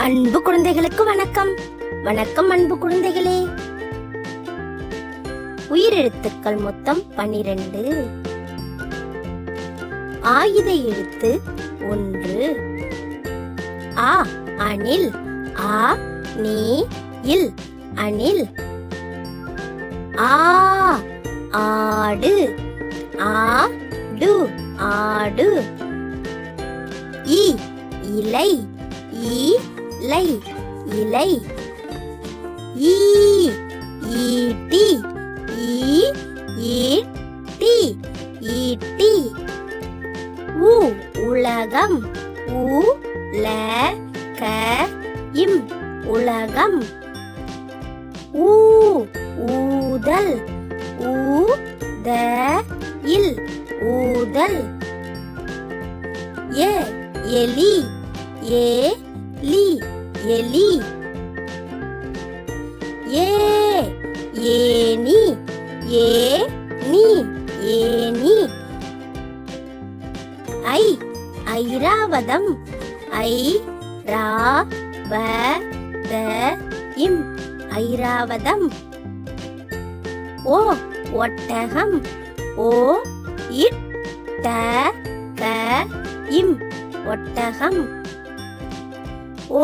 அன்பு குழந்தைகளுக்கு வணக்கம். வணக்கம் அன்பு குழந்தைகளே. உயிரெழுத்துக்கள் மொத்தம் பனிரெண்டு. ஆயுத எழுத்து ஒன்று. ஆ அணில். ஆ நீ இல். அணில். ஆ ஆடு. ஆடு ஆடு. இ இலை. இலை இலை. ஈ ஈட்டி ஈ ஈட்டி ஈட்டி உ உலகம். உ ல க இம் உலகம். ஊ ஊதல். ஊ த இல் ஊதல். ஏ எலி. ஏ லி எலி ஏ ஏனி ஏ நீ ஏனி ஐ ஐராவதம். ஐ ரா வ த இம் ஐராவதம். ஓ ஒட்டகம். ஓ இட் ட க இம் ஒட்டகம். ஓ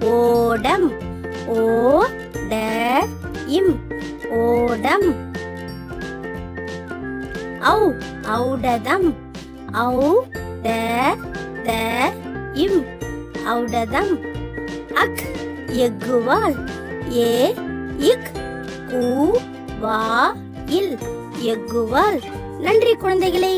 ஓடம் ஓ ட இம் ஓடம். ஔ ஔடதம் ஔ ட த இம் ஔடதம். அக் எக்குவால் ஏ இக் கூ வா இல் எக்குவால் நன்றி குழந்தைகளே.